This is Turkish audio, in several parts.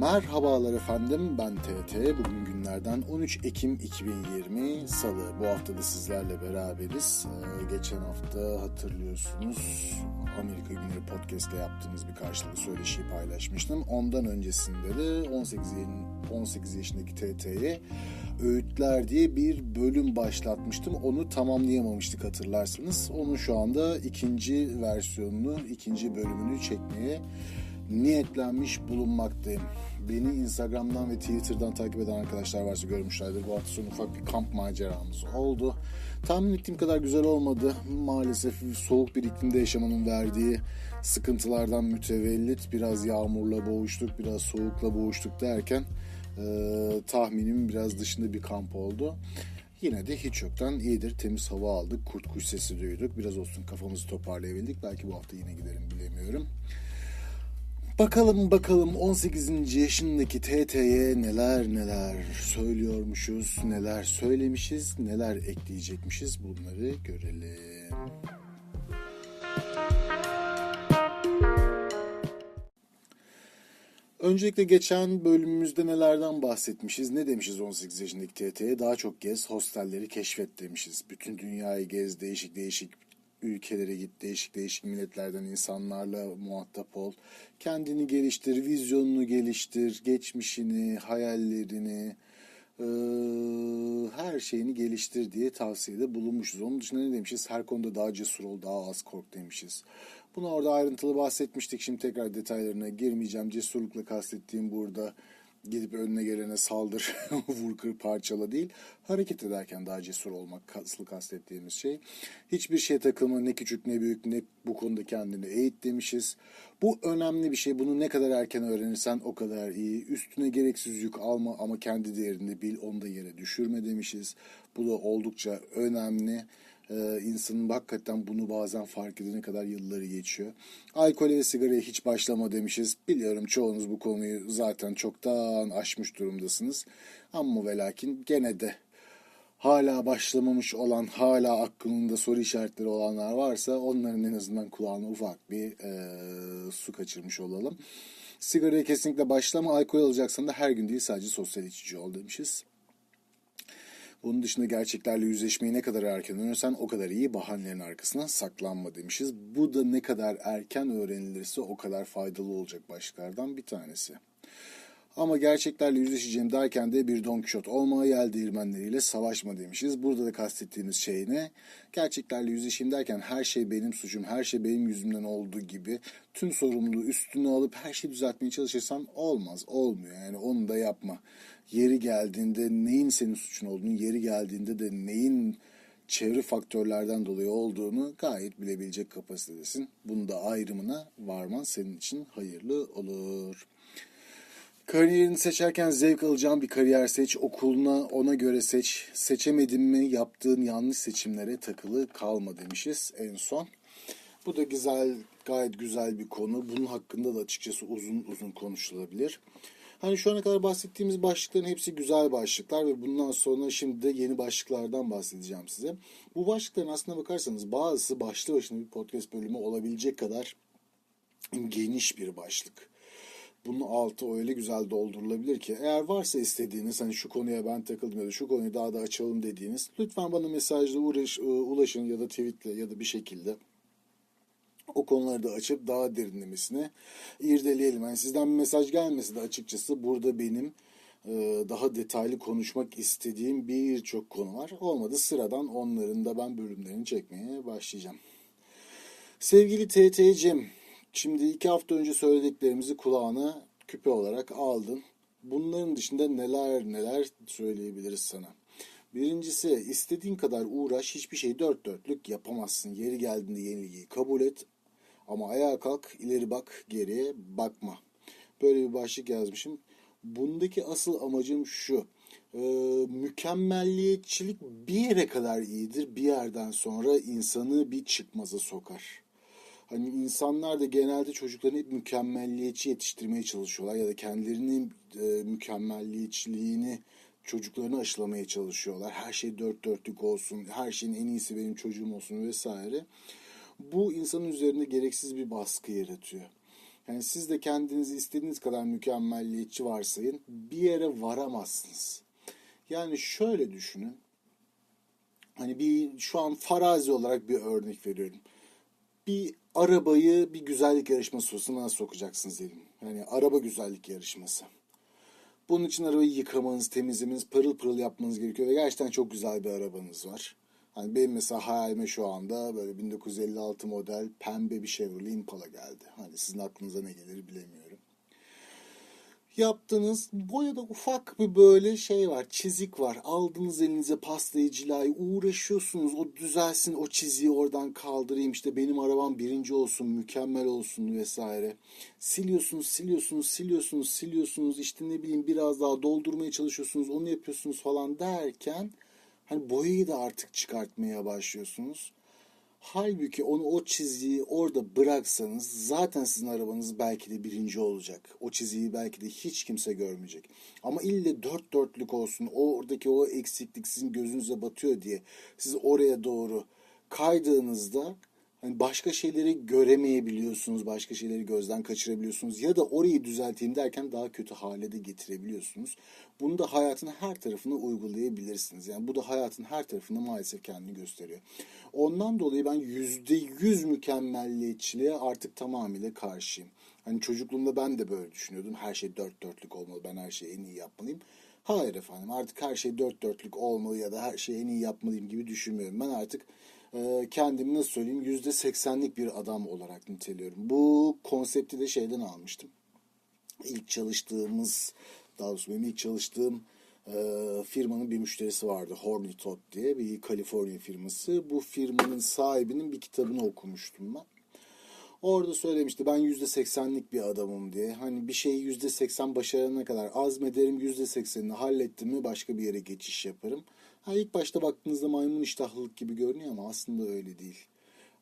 Merhabalar efendim ben TT. Bugün günlerden 13 Ekim 2020 Salı. Bu hafta da sizlerle beraberiz. Ee, geçen hafta hatırlıyorsunuz Amerika Günleri Podcast'te yaptığımız bir karşılıklı söyleşiyi paylaşmıştım. Ondan öncesinde de 18, 18 yaşındaki TT'ye Öğütler diye bir bölüm başlatmıştım. Onu tamamlayamamıştık hatırlarsınız. Onun şu anda ikinci versiyonunu, ikinci bölümünü çekmeye niyetlenmiş bulunmaktayım. Beni Instagram'dan ve Twitter'dan takip eden arkadaşlar varsa görmüşlerdir. Bu hafta sonu ufak bir kamp maceramız oldu. Tahmin ettiğim kadar güzel olmadı. Maalesef soğuk bir iklimde yaşamanın verdiği sıkıntılardan mütevellit biraz yağmurla boğuştuk, biraz soğukla boğuştuk derken e, tahminim biraz dışında bir kamp oldu. Yine de hiç yoktan iyidir. Temiz hava aldık, kurt kuş sesi duyduk. Biraz olsun kafamızı toparlayabildik. Belki bu hafta yine giderim bilemiyorum. Bakalım bakalım 18. yaşındaki TT'ye neler neler söylüyormuşuz, neler söylemişiz, neler ekleyecekmişiz bunları görelim. Öncelikle geçen bölümümüzde nelerden bahsetmişiz? Ne demişiz 18 yaşındaki TT'ye? Daha çok gez, hostelleri keşfet demişiz. Bütün dünyayı gez, değişik değişik ülkelere git, değişik değişik milletlerden insanlarla muhatap ol. Kendini geliştir, vizyonunu geliştir, geçmişini, hayallerini, her şeyini geliştir diye tavsiyede bulunmuşuz. Onun dışında ne demişiz? Her konuda daha cesur ol, daha az kork demişiz. Bunu orada ayrıntılı bahsetmiştik. Şimdi tekrar detaylarına girmeyeceğim. Cesurlukla kastettiğim burada gidip önüne gelene saldır, vur kır parçala değil. Hareket ederken daha cesur olmak asıl kastettiğimiz şey. Hiçbir şeye takılma ne küçük ne büyük ne bu konuda kendini eğit demişiz. Bu önemli bir şey. Bunu ne kadar erken öğrenirsen o kadar iyi. Üstüne gereksiz yük alma ama kendi değerini bil onu da yere düşürme demişiz. Bu da oldukça önemli e, insanın hakikaten bunu bazen fark edene kadar yılları geçiyor. Alkole ve sigaraya hiç başlama demişiz. Biliyorum çoğunuz bu konuyu zaten çoktan aşmış durumdasınız. Ama ve lakin gene de hala başlamamış olan, hala aklında soru işaretleri olanlar varsa onların en azından kulağına ufak bir e, su kaçırmış olalım. Sigaraya kesinlikle başlama, alkol alacaksan da her gün değil sadece sosyal içici ol demişiz. Bunun dışında gerçeklerle yüzleşmeyi ne kadar erken öğrenirsen o kadar iyi bahanelerin arkasına saklanma demişiz. Bu da ne kadar erken öğrenilirse o kadar faydalı olacak başlıklardan bir tanesi. Ama gerçeklerle yüzleşeceğim derken de bir Don Quixote olma, yel değirmenleriyle savaşma demişiz. Burada da kastettiğimiz şey ne? Gerçeklerle yüzleşeyim derken her şey benim suçum, her şey benim yüzümden olduğu gibi tüm sorumluluğu üstüne alıp her şeyi düzeltmeye çalışırsan olmaz, olmuyor. Yani onu da yapma. Yeri geldiğinde neyin senin suçun olduğunu, yeri geldiğinde de neyin çevre faktörlerden dolayı olduğunu gayet bilebilecek kapasitedesin. Bunu da ayrımına varman senin için hayırlı olur. Kariyerini seçerken zevk alacağın bir kariyer seç, okuluna ona göre seç. Seçemedin mi yaptığın yanlış seçimlere takılı kalma demişiz en son. Bu da güzel, gayet güzel bir konu. Bunun hakkında da açıkçası uzun uzun konuşulabilir. Hani şu ana kadar bahsettiğimiz başlıkların hepsi güzel başlıklar ve bundan sonra şimdi de yeni başlıklardan bahsedeceğim size. Bu başlıkların aslına bakarsanız bazısı başlı başına bir podcast bölümü olabilecek kadar geniş bir başlık bunun altı öyle güzel doldurulabilir ki eğer varsa istediğiniz hani şu konuya ben takıldım ya da şu konuyu daha da açalım dediğiniz lütfen bana mesajla uğraş, e, ulaşın ya da tweetle ya da bir şekilde o konuları da açıp daha derinlemesine irdeleyelim. Yani sizden bir mesaj gelmesi de açıkçası burada benim e, daha detaylı konuşmak istediğim birçok konu var. Olmadı sıradan onların da ben bölümlerini çekmeye başlayacağım. Sevgili TT'cim Şimdi iki hafta önce söylediklerimizi kulağına küpe olarak aldın. Bunların dışında neler neler söyleyebiliriz sana. Birincisi istediğin kadar uğraş hiçbir şey dört dörtlük yapamazsın. Yeri geldiğinde yenilgiyi kabul et. Ama ayağa kalk, ileri bak, geriye bakma. Böyle bir başlık yazmışım. Bundaki asıl amacım şu. Ee, mükemmelliyetçilik bir yere kadar iyidir. Bir yerden sonra insanı bir çıkmaza sokar hani insanlar da genelde çocuklarını hep mükemmelliyetçi yetiştirmeye çalışıyorlar ya da kendilerinin e, mükemmelliyetçiliğini çocuklarını aşılamaya çalışıyorlar. Her şey dört dörtlük olsun, her şeyin en iyisi benim çocuğum olsun vesaire. Bu insanın üzerinde gereksiz bir baskı yaratıyor. Yani siz de kendinizi istediğiniz kadar mükemmelliyetçi varsayın. Bir yere varamazsınız. Yani şöyle düşünün. Hani bir şu an farazi olarak bir örnek veriyorum. Bir arabayı bir güzellik yarışmasına sokacaksınız diyelim. Yani araba güzellik yarışması. Bunun için arabayı yıkamanız, temizlemeniz, pırıl pırıl yapmanız gerekiyor ve gerçekten çok güzel bir arabanız var. Hani benim mesela hayalime şu anda böyle 1956 model pembe bir Chevrolet Impala geldi. Hani sizin aklınıza ne gelir bilemiyorum. Yaptığınız boyada ufak bir böyle şey var, çizik var. Aldınız elinize pastayı, uğraşıyorsunuz. O düzelsin, o çiziyi oradan kaldırayım. İşte benim arabam birinci olsun, mükemmel olsun vesaire. Siliyorsunuz, siliyorsunuz, siliyorsunuz, siliyorsunuz. İşte ne bileyim biraz daha doldurmaya çalışıyorsunuz, onu yapıyorsunuz falan derken hani boyayı da artık çıkartmaya başlıyorsunuz. Halbuki onu o çizgiyi orada bıraksanız zaten sizin arabanız belki de birinci olacak. O çizgiyi belki de hiç kimse görmeyecek. Ama ille dört dörtlük olsun oradaki o eksiklik sizin gözünüze batıyor diye siz oraya doğru kaydığınızda hani başka şeyleri göremeyebiliyorsunuz, başka şeyleri gözden kaçırabiliyorsunuz ya da orayı düzelteyim derken daha kötü hale de getirebiliyorsunuz. Bunu da hayatın her tarafına uygulayabilirsiniz. Yani bu da hayatın her tarafında maalesef kendini gösteriyor. Ondan dolayı ben yüzde yüz mükemmelliyetçiliğe artık tamamıyla karşıyım. Hani çocukluğumda ben de böyle düşünüyordum. Her şey dört dörtlük olmalı, ben her şeyi en iyi yapmalıyım. Hayır efendim artık her şey dört dörtlük olmalı ya da her şeyi en iyi yapmalıyım gibi düşünmüyorum. Ben artık kendimi nasıl söyleyeyim yüzde seksenlik bir adam olarak niteliyorum. Bu konsepti de şeyden almıştım. İlk çalıştığımız, daha doğrusu benim ilk çalıştığım e, firmanın bir müşterisi vardı. Hornitot diye bir Kaliforniya firması. Bu firmanın sahibinin bir kitabını okumuştum ben. Orada söylemişti ben yüzde seksenlik bir adamım diye. Hani bir şeyi yüzde seksen başarana kadar azmederim yüzde seksenini hallettim mi başka bir yere geçiş yaparım. Ha ilk başta baktığınızda maymun iştahlılık gibi görünüyor ama aslında öyle değil.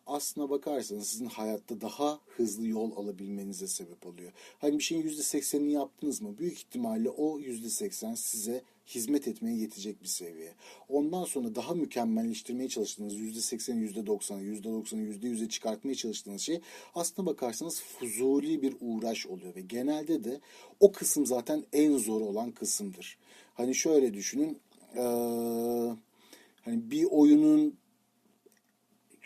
Aslına bakarsanız sizin hayatta daha hızlı yol alabilmenize sebep oluyor. Hani bir şeyin yüzde seksenini yaptınız mı? Büyük ihtimalle o yüzde seksen size hizmet etmeye yetecek bir seviye. Ondan sonra daha mükemmelleştirmeye çalıştığınız yüzde sekseni, yüzde doksanı, yüzde doksanı, yüzde yüze çıkartmaya çalıştığınız şey aslına bakarsanız fuzuli bir uğraş oluyor ve genelde de o kısım zaten en zor olan kısımdır. Hani şöyle düşünün, ee, hani bir oyunun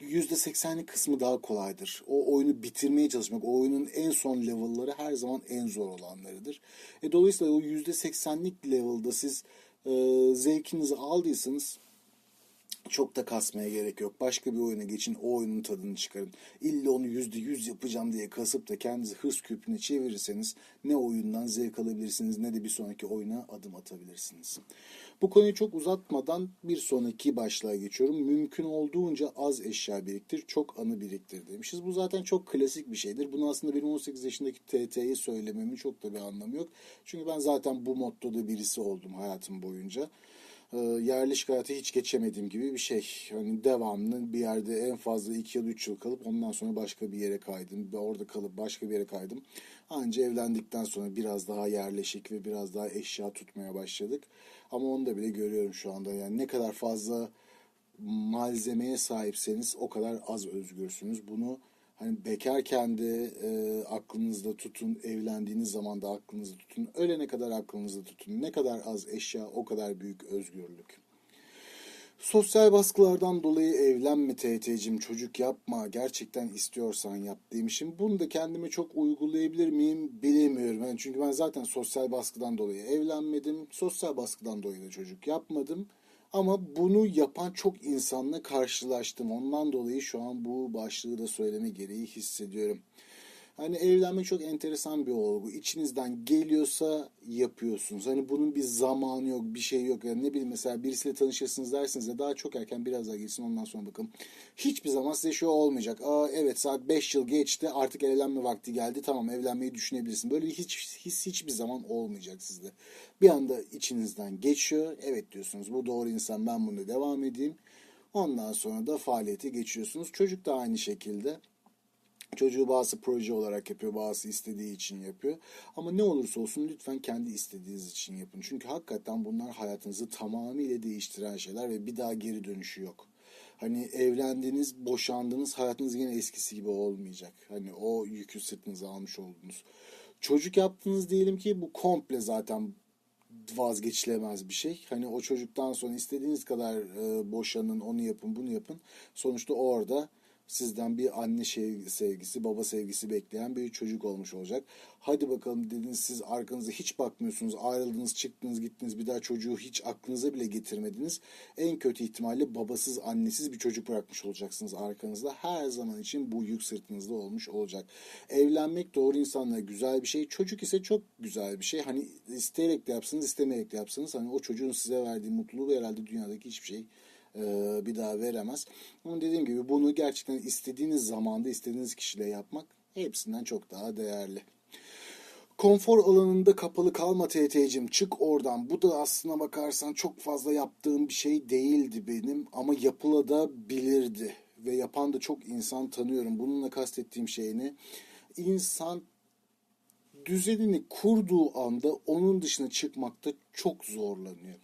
yüzde seksenlik kısmı daha kolaydır. O oyunu bitirmeye çalışmak, o oyunun en son level'ları her zaman en zor olanlarıdır. E, dolayısıyla o yüzde seksenlik level'da siz e, zevkinizi aldıysanız çok da kasmaya gerek yok. Başka bir oyuna geçin, o oyunun tadını çıkarın. İlla onu yüzde yüz yapacağım diye kasıp da kendinizi hırs küpüne çevirirseniz ne oyundan zevk alabilirsiniz ne de bir sonraki oyuna adım atabilirsiniz. Bu konuyu çok uzatmadan bir sonraki başlığa geçiyorum. Mümkün olduğunca az eşya biriktir, çok anı biriktir demişiz. Bu zaten çok klasik bir şeydir. Bunu aslında benim 18 yaşındaki TT'yi söylememin çok da bir anlamı yok. Çünkü ben zaten bu mottoda birisi oldum hayatım boyunca e, yerleşik hayata hiç geçemediğim gibi bir şey. Hani devamlı bir yerde en fazla 2 ya da 3 yıl kalıp ondan sonra başka bir yere kaydım. Ve orada kalıp başka bir yere kaydım. Anca evlendikten sonra biraz daha yerleşik ve biraz daha eşya tutmaya başladık. Ama onu da bile görüyorum şu anda. Yani ne kadar fazla malzemeye sahipseniz o kadar az özgürsünüz. Bunu hani bekarken de e, aklınızda tutun, evlendiğiniz zaman da aklınızda tutun, ölene kadar aklınızda tutun. Ne kadar az eşya o kadar büyük özgürlük. Sosyal baskılardan dolayı evlenme TT'cim çocuk yapma gerçekten istiyorsan yap demişim. Bunu da kendime çok uygulayabilir miyim bilemiyorum. Yani çünkü ben zaten sosyal baskıdan dolayı evlenmedim. Sosyal baskıdan dolayı da çocuk yapmadım. Ama bunu yapan çok insanla karşılaştım. Ondan dolayı şu an bu başlığı da söyleme gereği hissediyorum. Hani evlenmek çok enteresan bir olgu. İçinizden geliyorsa yapıyorsunuz. Hani bunun bir zamanı yok, bir şey yok. Yani ne bileyim mesela birisiyle tanışırsınız dersiniz de daha çok erken biraz daha geçsin ondan sonra bakın. Hiçbir zaman size şu olmayacak. Aa evet saat 5 yıl geçti artık evlenme vakti geldi. Tamam evlenmeyi düşünebilirsin. Böyle hiç, his hiçbir zaman olmayacak sizde. Bir anda içinizden geçiyor. Evet diyorsunuz bu doğru insan ben bunu devam edeyim. Ondan sonra da faaliyete geçiyorsunuz. Çocuk da aynı şekilde. Çocuğu bazı proje olarak yapıyor, bazı istediği için yapıyor. Ama ne olursa olsun lütfen kendi istediğiniz için yapın. Çünkü hakikaten bunlar hayatınızı tamamıyla değiştiren şeyler ve bir daha geri dönüşü yok. Hani evlendiniz, boşandınız, hayatınız yine eskisi gibi olmayacak. Hani o yükü sırtınıza almış oldunuz. Çocuk yaptınız diyelim ki bu komple zaten vazgeçilemez bir şey. Hani o çocuktan sonra istediğiniz kadar e, boşanın, onu yapın, bunu yapın. Sonuçta orada sizden bir anne şey, sevgisi, baba sevgisi bekleyen bir çocuk olmuş olacak. Hadi bakalım dediniz siz arkanıza hiç bakmıyorsunuz. Ayrıldınız, çıktınız, gittiniz. Bir daha çocuğu hiç aklınıza bile getirmediniz. En kötü ihtimalle babasız, annesiz bir çocuk bırakmış olacaksınız arkanızda. Her zaman için bu yük sırtınızda olmuş olacak. Evlenmek doğru insanla güzel bir şey. Çocuk ise çok güzel bir şey. Hani isteyerek de yapsanız, istemeyerek de yapsanız hani o çocuğun size verdiği mutluluğu herhalde dünyadaki hiçbir şey e, bir daha veremez. Ama dediğim gibi bunu gerçekten istediğiniz zamanda istediğiniz kişiyle yapmak hepsinden çok daha değerli. Konfor alanında kapalı kalma TT'cim çık oradan. Bu da aslına bakarsan çok fazla yaptığım bir şey değildi benim ama yapılabilirdi ve yapan da çok insan tanıyorum. Bununla kastettiğim şey ne? İnsan düzenini kurduğu anda onun dışına çıkmakta çok zorlanıyor.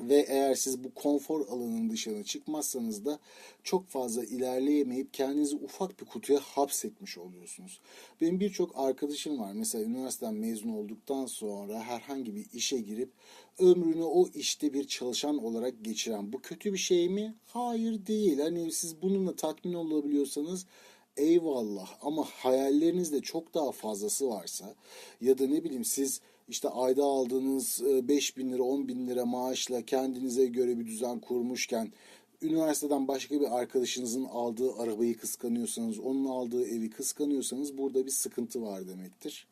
Ve eğer siz bu konfor alanının dışına çıkmazsanız da çok fazla ilerleyemeyip kendinizi ufak bir kutuya hapsetmiş oluyorsunuz. Benim birçok arkadaşım var. Mesela üniversiteden mezun olduktan sonra herhangi bir işe girip ömrünü o işte bir çalışan olarak geçiren. Bu kötü bir şey mi? Hayır değil. Hani siz bununla tatmin olabiliyorsanız eyvallah ama hayallerinizde çok daha fazlası varsa ya da ne bileyim siz işte ayda aldığınız 5 bin lira 10 bin lira maaşla kendinize göre bir düzen kurmuşken üniversiteden başka bir arkadaşınızın aldığı arabayı kıskanıyorsanız onun aldığı evi kıskanıyorsanız burada bir sıkıntı var demektir.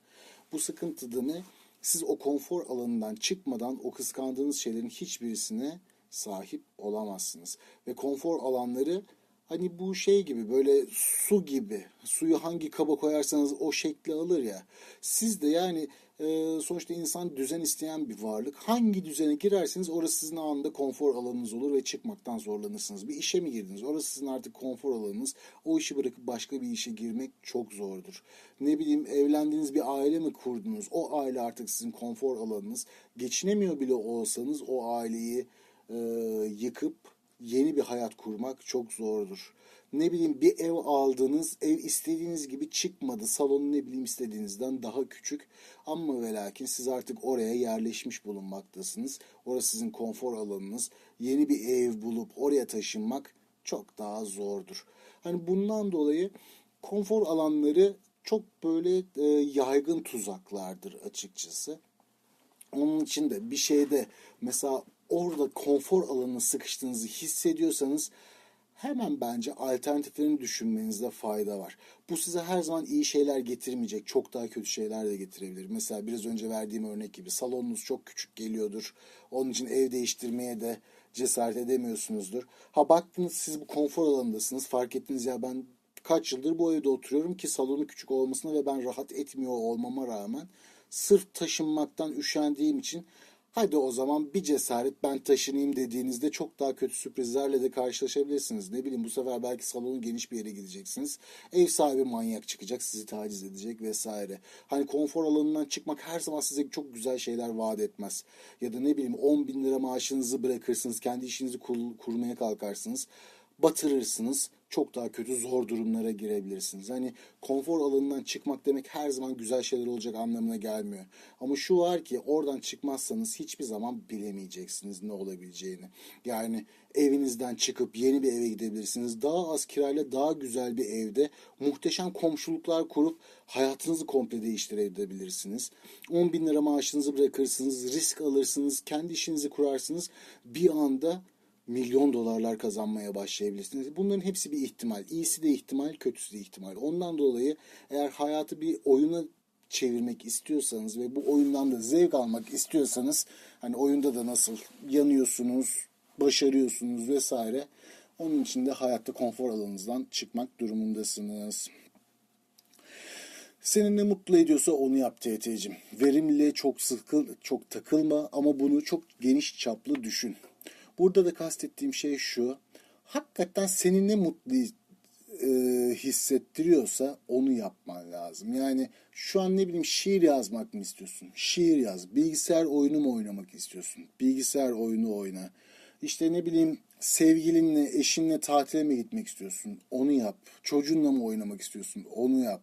Bu sıkıntı da ne? Siz o konfor alanından çıkmadan o kıskandığınız şeylerin hiçbirisine sahip olamazsınız. Ve konfor alanları Hani bu şey gibi böyle su gibi. Suyu hangi kaba koyarsanız o şekli alır ya. Siz de yani e, sonuçta insan düzen isteyen bir varlık. Hangi düzene girerseniz orası sizin anında konfor alanınız olur ve çıkmaktan zorlanırsınız. Bir işe mi girdiniz? Orası sizin artık konfor alanınız. O işi bırakıp başka bir işe girmek çok zordur. Ne bileyim evlendiğiniz bir aile mi kurdunuz? O aile artık sizin konfor alanınız. Geçinemiyor bile olsanız o aileyi e, yıkıp yeni bir hayat kurmak çok zordur. Ne bileyim bir ev aldınız, ev istediğiniz gibi çıkmadı. Salonu ne bileyim istediğinizden daha küçük. Ama ve lakin siz artık oraya yerleşmiş bulunmaktasınız. Orası sizin konfor alanınız. Yeni bir ev bulup oraya taşınmak çok daha zordur. Hani bundan dolayı konfor alanları çok böyle e, yaygın tuzaklardır açıkçası. Onun için de bir şeyde mesela orada konfor alanına sıkıştığınızı hissediyorsanız hemen bence alternatiflerini düşünmenizde fayda var. Bu size her zaman iyi şeyler getirmeyecek. Çok daha kötü şeyler de getirebilir. Mesela biraz önce verdiğim örnek gibi salonunuz çok küçük geliyordur. Onun için ev değiştirmeye de cesaret edemiyorsunuzdur. Ha baktınız siz bu konfor alanındasınız. Fark ettiniz ya ben kaç yıldır bu evde oturuyorum ki salonu küçük olmasına ve ben rahat etmiyor olmama rağmen sırf taşınmaktan üşendiğim için Hadi o zaman bir cesaret ben taşınayım dediğinizde çok daha kötü sürprizlerle de karşılaşabilirsiniz. Ne bileyim bu sefer belki salonun geniş bir yere gideceksiniz. Ev sahibi manyak çıkacak, sizi taciz edecek vesaire. Hani konfor alanından çıkmak her zaman size çok güzel şeyler vaat etmez. Ya da ne bileyim 10 bin lira maaşınızı bırakırsınız, kendi işinizi kur, kurmaya kalkarsınız. Batırırsınız çok daha kötü zor durumlara girebilirsiniz. Hani konfor alanından çıkmak demek her zaman güzel şeyler olacak anlamına gelmiyor. Ama şu var ki oradan çıkmazsanız hiçbir zaman bilemeyeceksiniz ne olabileceğini. Yani evinizden çıkıp yeni bir eve gidebilirsiniz. Daha az kirayla daha güzel bir evde muhteşem komşuluklar kurup hayatınızı komple değiştirebilirsiniz. 10 bin lira maaşınızı bırakırsınız, risk alırsınız, kendi işinizi kurarsınız. Bir anda milyon dolarlar kazanmaya başlayabilirsiniz. Bunların hepsi bir ihtimal. İyisi de ihtimal, kötüsü de ihtimal. Ondan dolayı eğer hayatı bir oyuna çevirmek istiyorsanız ve bu oyundan da zevk almak istiyorsanız hani oyunda da nasıl yanıyorsunuz, başarıyorsunuz vesaire. Onun için de hayatta konfor alanınızdan çıkmak durumundasınız. Seni ne mutlu ediyorsa onu yap TT'cim. Verimliliğe çok sıkıl, çok takılma ama bunu çok geniş çaplı düşün. Burada da kastettiğim şey şu. Hakikaten seni ne mutlu e, hissettiriyorsa onu yapman lazım. Yani şu an ne bileyim şiir yazmak mı istiyorsun? Şiir yaz. Bilgisayar oyunu mu oynamak istiyorsun? Bilgisayar oyunu oyna. İşte ne bileyim sevgilinle, eşinle tatile mi gitmek istiyorsun? Onu yap. Çocuğunla mı oynamak istiyorsun? Onu yap.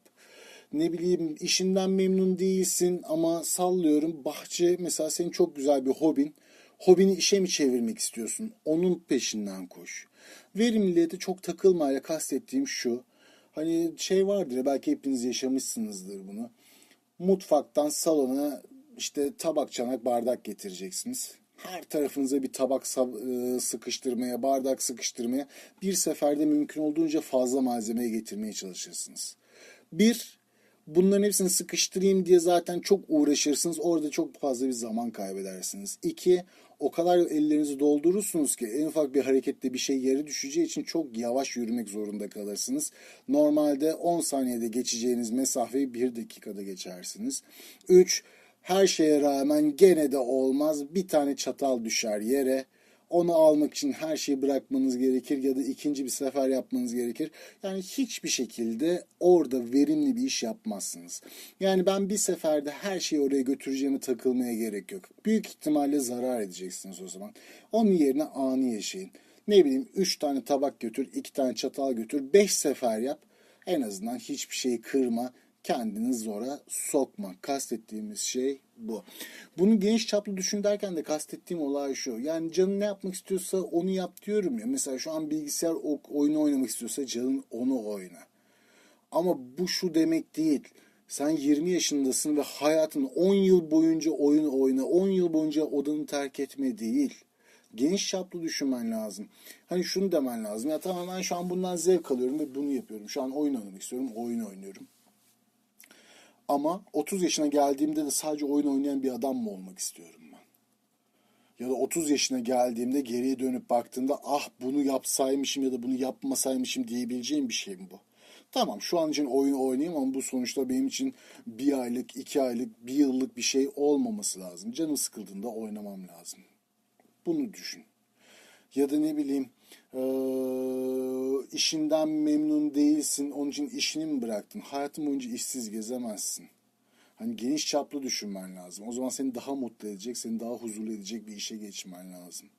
Ne bileyim işinden memnun değilsin ama sallıyorum bahçe mesela senin çok güzel bir hobin. Hobini işe mi çevirmek istiyorsun? Onun peşinden koş. Verimliliğe de çok takılmayla kastettiğim şu. Hani şey vardır ya belki hepiniz yaşamışsınızdır bunu. Mutfaktan salona işte tabak çanak bardak getireceksiniz. Her tarafınıza bir tabak e, sıkıştırmaya, bardak sıkıştırmaya bir seferde mümkün olduğunca fazla malzemeyi getirmeye çalışırsınız. Bir, bunların hepsini sıkıştırayım diye zaten çok uğraşırsınız. Orada çok fazla bir zaman kaybedersiniz. İki, o kadar ellerinizi doldurursunuz ki en ufak bir harekette bir şey yere düşeceği için çok yavaş yürümek zorunda kalırsınız. Normalde 10 saniyede geçeceğiniz mesafeyi 1 dakikada geçersiniz. 3. Her şeye rağmen gene de olmaz. Bir tane çatal düşer yere onu almak için her şeyi bırakmanız gerekir ya da ikinci bir sefer yapmanız gerekir. Yani hiçbir şekilde orada verimli bir iş yapmazsınız. Yani ben bir seferde her şeyi oraya götüreceğime takılmaya gerek yok. Büyük ihtimalle zarar edeceksiniz o zaman. Onun yerine anı yaşayın. Ne bileyim 3 tane tabak götür, 2 tane çatal götür, 5 sefer yap. En azından hiçbir şeyi kırma, kendini zora sokma. Kastettiğimiz şey bu. Bunu geniş çaplı düşün derken de kastettiğim olay şu. Yani canın ne yapmak istiyorsa onu yap diyorum ya. Mesela şu an bilgisayar oyunu oynamak istiyorsa canın onu oyna. Ama bu şu demek değil. Sen 20 yaşındasın ve hayatın 10 yıl boyunca oyun oyna, 10 yıl boyunca odanı terk etme değil. Geniş çaplı düşünmen lazım. Hani şunu demen lazım. Ya tamam ben şu an bundan zevk alıyorum ve bunu yapıyorum. Şu an oyun oynamak istiyorum, oyun oynuyorum. Ama 30 yaşına geldiğimde de sadece oyun oynayan bir adam mı olmak istiyorum ben? Ya da 30 yaşına geldiğimde geriye dönüp baktığımda ah bunu yapsaymışım ya da bunu yapmasaymışım diyebileceğim bir şey mi bu? Tamam şu an için oyun oynayayım ama bu sonuçta benim için bir aylık, iki aylık, bir yıllık bir şey olmaması lazım. Canım sıkıldığında oynamam lazım. Bunu düşün. Ya da ne bileyim e, işinden memnun değilsin. Onun için işini mi bıraktın? Hayatın boyunca işsiz gezemezsin. Hani geniş çaplı düşünmen lazım. O zaman seni daha mutlu edecek, seni daha huzurlu edecek bir işe geçmen lazım.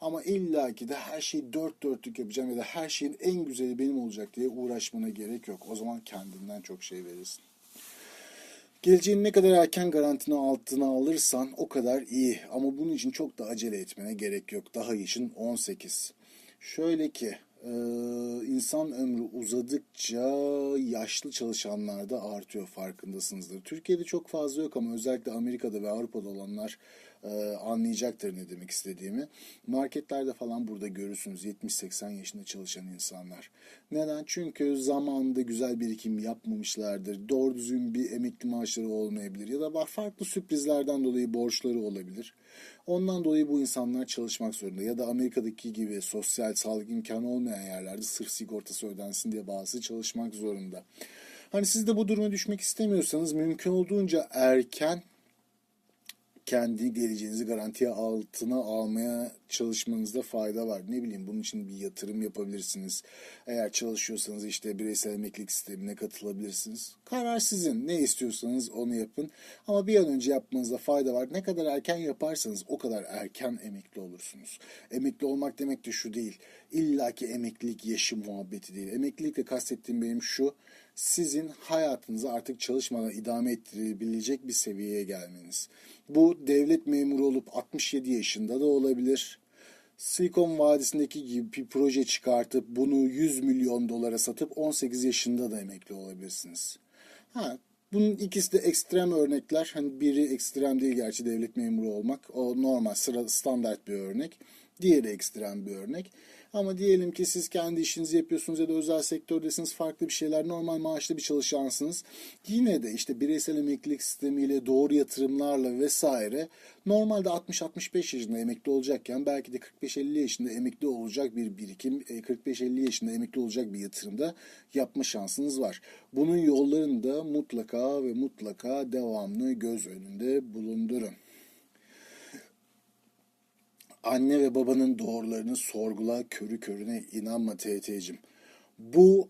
Ama illaki de her şeyi dört dörtlük yapacağım ya da her şeyin en güzeli benim olacak diye uğraşmana gerek yok. O zaman kendinden çok şey verirsin. Geleceğini ne kadar erken garantini altına alırsan o kadar iyi. Ama bunun için çok da acele etmene gerek yok. Daha yaşın 18. Şöyle ki e, insan ömrü uzadıkça yaşlı çalışanlar da artıyor farkındasınızdır. Türkiye'de çok fazla yok ama özellikle Amerika'da ve Avrupa'da olanlar e, anlayacaktır ne demek istediğimi. Marketlerde falan burada görürsünüz 70-80 yaşında çalışan insanlar. Neden? Çünkü zamanında güzel birikim yapmamışlardır. Doğru düzgün bir emekli maaşları olmayabilir ya da farklı sürprizlerden dolayı borçları olabilir. Ondan dolayı bu insanlar çalışmak zorunda. Ya da Amerika'daki gibi sosyal sağlık imkanı olmayan yerlerde sırf sigortası ödensin diye bazı çalışmak zorunda. Hani siz de bu duruma düşmek istemiyorsanız mümkün olduğunca erken kendi geleceğinizi garantiye altına almaya çalışmanızda fayda var. Ne bileyim bunun için bir yatırım yapabilirsiniz. Eğer çalışıyorsanız işte bireysel emeklilik sistemine katılabilirsiniz. Karar sizin. Ne istiyorsanız onu yapın. Ama bir an önce yapmanızda fayda var. Ne kadar erken yaparsanız o kadar erken emekli olursunuz. Emekli olmak demek de şu değil. İlla ki emeklilik yaşı muhabbeti değil. Emeklilikle kastettiğim benim şu sizin hayatınızı artık çalışmadan idame ettirebilecek bir seviyeye gelmeniz. Bu devlet memuru olup 67 yaşında da olabilir. Silikon Vadisi'ndeki gibi bir proje çıkartıp bunu 100 milyon dolara satıp 18 yaşında da emekli olabilirsiniz. Ha, bunun ikisi de ekstrem örnekler. Hani biri ekstrem değil gerçi devlet memuru olmak. O normal sıra standart bir örnek. Diğeri ekstrem bir örnek. Ama diyelim ki siz kendi işinizi yapıyorsunuz ya da özel sektördesiniz farklı bir şeyler normal maaşlı bir çalışansınız. Yine de işte bireysel emeklilik sistemiyle doğru yatırımlarla vesaire normalde 60-65 yaşında emekli olacakken belki de 45-50 yaşında emekli olacak bir birikim 45-50 e, yaşında emekli olacak bir yatırımda yapma şansınız var. Bunun yollarını da mutlaka ve mutlaka devamlı göz önünde bulundurun anne ve babanın doğrularını sorgula, körü körüne inanma TT'cim. Bu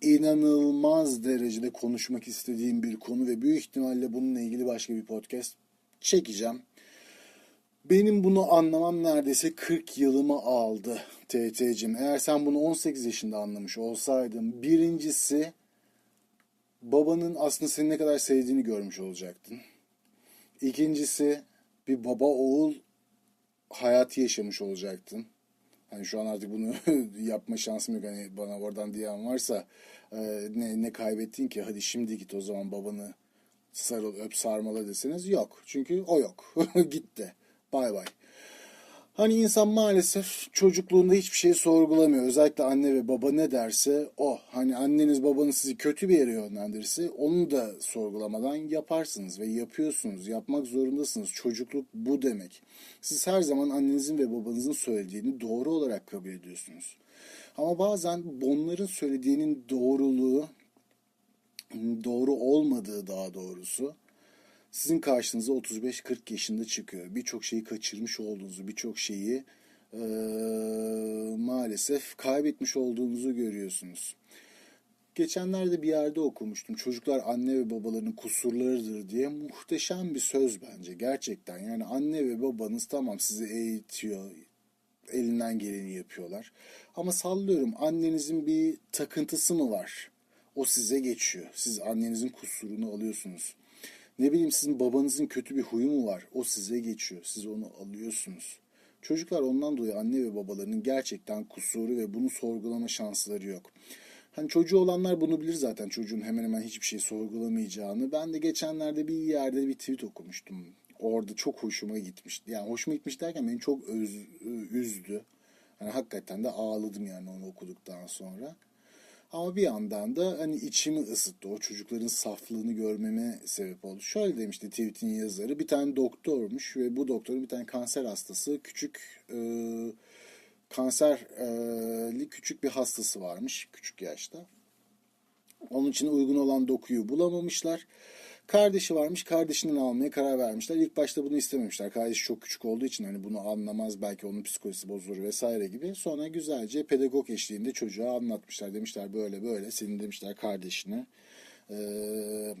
inanılmaz derecede konuşmak istediğim bir konu ve büyük ihtimalle bununla ilgili başka bir podcast çekeceğim. Benim bunu anlamam neredeyse 40 yılımı aldı TT'cim. Eğer sen bunu 18 yaşında anlamış olsaydın birincisi babanın aslında seni ne kadar sevdiğini görmüş olacaktın. İkincisi bir baba oğul hayatı yaşamış olacaktın. Hani şu an artık bunu yapma şansım yok. Hani bana oradan diyen varsa e, ne, ne kaybettin ki? Hadi şimdi git o zaman babanı sarıl öp sarmala deseniz yok. Çünkü o yok. Gitti. Bay bay. Hani insan maalesef çocukluğunda hiçbir şey sorgulamıyor. Özellikle anne ve baba ne derse o. Hani anneniz babanız sizi kötü bir yere yönlendirirse onu da sorgulamadan yaparsınız ve yapıyorsunuz. Yapmak zorundasınız. Çocukluk bu demek. Siz her zaman annenizin ve babanızın söylediğini doğru olarak kabul ediyorsunuz. Ama bazen onların söylediğinin doğruluğu doğru olmadığı daha doğrusu sizin karşınıza 35-40 yaşında çıkıyor. Birçok şeyi kaçırmış olduğunuzu, birçok şeyi e, maalesef kaybetmiş olduğunuzu görüyorsunuz. Geçenlerde bir yerde okumuştum. Çocuklar anne ve babalarının kusurlarıdır diye muhteşem bir söz bence gerçekten. Yani anne ve babanız tamam sizi eğitiyor, elinden geleni yapıyorlar. Ama sallıyorum annenizin bir takıntısı mı var? O size geçiyor. Siz annenizin kusurunu alıyorsunuz. Ne bileyim sizin babanızın kötü bir huyu mu var? O size geçiyor. Siz onu alıyorsunuz. Çocuklar ondan dolayı anne ve babalarının gerçekten kusuru ve bunu sorgulama şansları yok. Hani çocuğu olanlar bunu bilir zaten çocuğun hemen hemen hiçbir şey sorgulamayacağını. Ben de geçenlerde bir yerde bir tweet okumuştum. Orada çok hoşuma gitmişti. Yani hoşuma gitmiş derken beni çok öz, üzdü. Yani hakikaten de ağladım yani onu okuduktan sonra. Ama bir yandan da hani içimi ısıttı. O çocukların saflığını görmeme sebep oldu. Şöyle demişti tweetin yazarı. Bir tane doktormuş ve bu doktorun bir tane kanser hastası küçük e, kanserli küçük bir hastası varmış küçük yaşta. Onun için uygun olan dokuyu bulamamışlar. Kardeşi varmış, kardeşinin almaya karar vermişler. İlk başta bunu istememişler. Kardeşi çok küçük olduğu için hani bunu anlamaz, belki onun psikolojisi bozulur vesaire gibi. Sonra güzelce pedagog eşliğinde çocuğa anlatmışlar. Demişler böyle böyle, senin demişler kardeşine ee,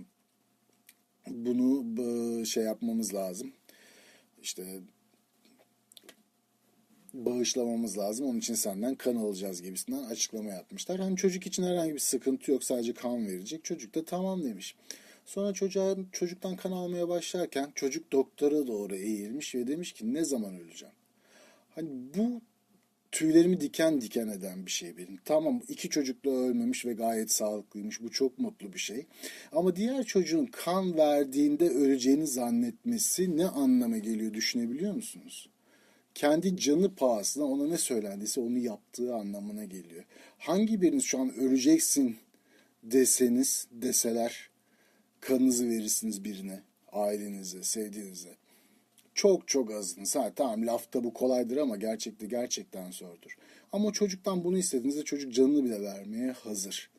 bunu şey yapmamız lazım. İşte bağışlamamız lazım. Onun için senden kan alacağız gibisinden açıklama yapmışlar. Hani çocuk için herhangi bir sıkıntı yok. Sadece kan verecek. Çocuk da tamam demiş. Sonra çocuğa, çocuktan kan almaya başlarken çocuk doktora doğru eğilmiş ve demiş ki ne zaman öleceğim? Hani bu tüylerimi diken diken eden bir şey benim. Tamam iki çocuk da ölmemiş ve gayet sağlıklıymış. Bu çok mutlu bir şey. Ama diğer çocuğun kan verdiğinde öleceğini zannetmesi ne anlama geliyor düşünebiliyor musunuz? Kendi canı pahasına ona ne söylendiyse onu yaptığı anlamına geliyor. Hangi biriniz şu an öleceksin deseniz deseler kanınızı verirsiniz birine, ailenize, sevdiğinize. Çok çok azınız. Ha tamam lafta bu kolaydır ama gerçekte gerçekten zordur. Ama çocuktan bunu istediğinizde çocuk canını bile vermeye hazır.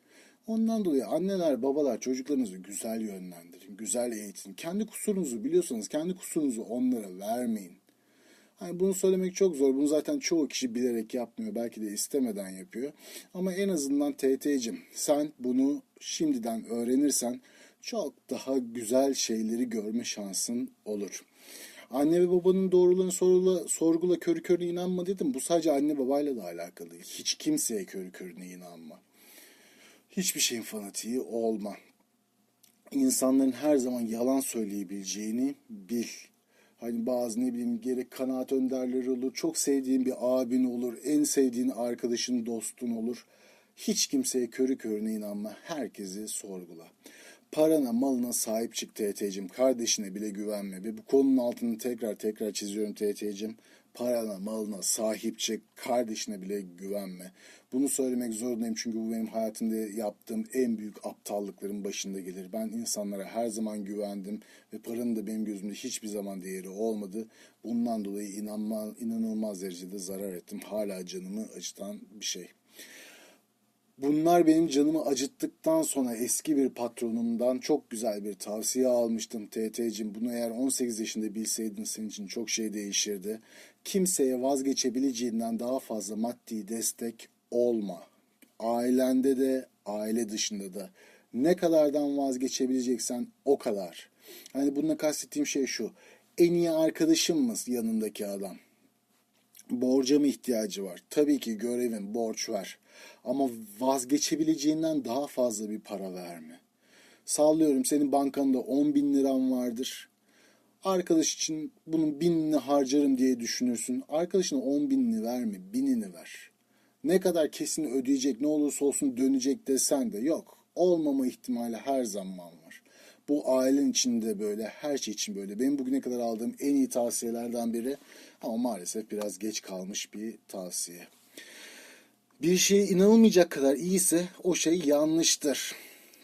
Ondan dolayı anneler, babalar çocuklarınızı güzel yönlendirin, güzel eğitin. Kendi kusurunuzu biliyorsanız kendi kusurunuzu onlara vermeyin. Hani bunu söylemek çok zor. Bunu zaten çoğu kişi bilerek yapmıyor. Belki de istemeden yapıyor. Ama en azından TT'cim sen bunu şimdiden öğrenirsen çok daha güzel şeyleri görme şansın olur. Anne ve babanın doğrularını sorgula, sorgula körü körüne inanma dedim. Bu sadece anne babayla da alakalı. Hiç kimseye körü körüne inanma. Hiçbir şeyin fanatiği olma. İnsanların her zaman yalan söyleyebileceğini bil. Hani bazı ne bileyim gerek kanaat önderleri olur, çok sevdiğin bir abin olur, en sevdiğin arkadaşın, dostun olur. Hiç kimseye körü körüne inanma. Herkesi sorgula. Parana, malına sahip çık TT'cim. Kardeşine bile güvenme. Ve bu konunun altını tekrar tekrar çiziyorum TT'cim. Parana, malına sahip çık. Kardeşine bile güvenme. Bunu söylemek zorundayım çünkü bu benim hayatımda yaptığım en büyük aptallıkların başında gelir. Ben insanlara her zaman güvendim ve paranın da benim gözümde hiçbir zaman değeri olmadı. Bundan dolayı inanma, inanılmaz derecede zarar ettim. Hala canımı acıtan bir şey. Bunlar benim canımı acıttıktan sonra eski bir patronumdan çok güzel bir tavsiye almıştım TT'cim. Bunu eğer 18 yaşında bilseydin senin için çok şey değişirdi. Kimseye vazgeçebileceğinden daha fazla maddi destek olma. Ailende de aile dışında da. Ne kadardan vazgeçebileceksen o kadar. Hani bununla kastettiğim şey şu. en iyi arkadaşın mı yanındaki adam? Borca mı ihtiyacı var? Tabii ki görevin borç ver. Ama vazgeçebileceğinden daha fazla bir para verme. Sallıyorum senin bankanda 10 bin liran vardır. Arkadaş için bunun binini harcarım diye düşünürsün. Arkadaşına 10 binini verme, binini ver. Ne kadar kesin ödeyecek, ne olursa olsun dönecek desen de yok. Olmama ihtimali her zaman var. Bu ailen içinde böyle, her şey için böyle. Benim bugüne kadar aldığım en iyi tavsiyelerden biri ama maalesef biraz geç kalmış bir tavsiye. Bir şey inanılmayacak kadar iyiyse o şey yanlıştır.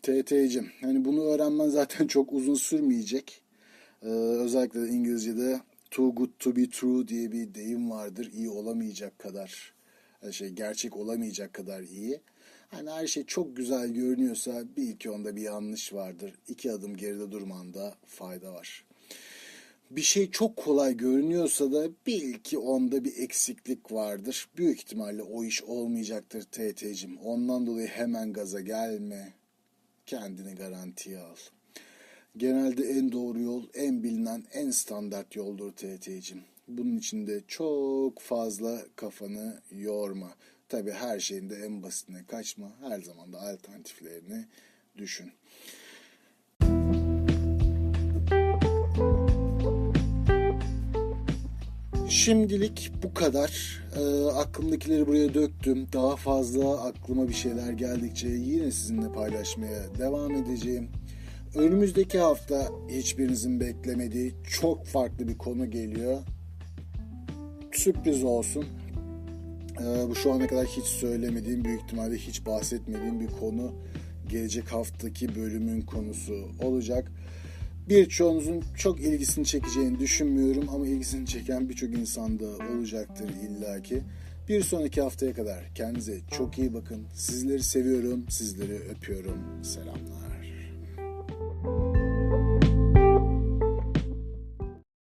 TT'cim. Hani bunu öğrenmen zaten çok uzun sürmeyecek. Ee, özellikle de İngilizce'de too good to be true diye bir deyim vardır. İyi olamayacak kadar e, şey gerçek olamayacak kadar iyi. Hani her şey çok güzel görünüyorsa bir iki onda bir yanlış vardır. İki adım geride durmanda fayda var. Bir şey çok kolay görünüyorsa da bil ki onda bir eksiklik vardır. Büyük ihtimalle o iş olmayacaktır TT'cim. Ondan dolayı hemen gaza gelme. Kendini garantiye al. Genelde en doğru yol, en bilinen, en standart yoldur TT'cim. Bunun için de çok fazla kafanı yorma. Tabi her şeyin de en basitine kaçma. Her zaman da alternatiflerini düşün. Şimdilik bu kadar. Ee, aklımdakileri buraya döktüm. Daha fazla aklıma bir şeyler geldikçe yine sizinle paylaşmaya devam edeceğim. Önümüzdeki hafta hiçbirinizin beklemediği çok farklı bir konu geliyor. Sürpriz olsun. Ee, bu şu ana kadar hiç söylemediğim, büyük ihtimalle hiç bahsetmediğim bir konu gelecek haftaki bölümün konusu olacak. Birçoğunuzun çok ilgisini çekeceğini düşünmüyorum ama ilgisini çeken birçok insan da olacaktır illaki. Bir sonraki haftaya kadar kendinize çok iyi bakın. Sizleri seviyorum, sizleri öpüyorum. Selam.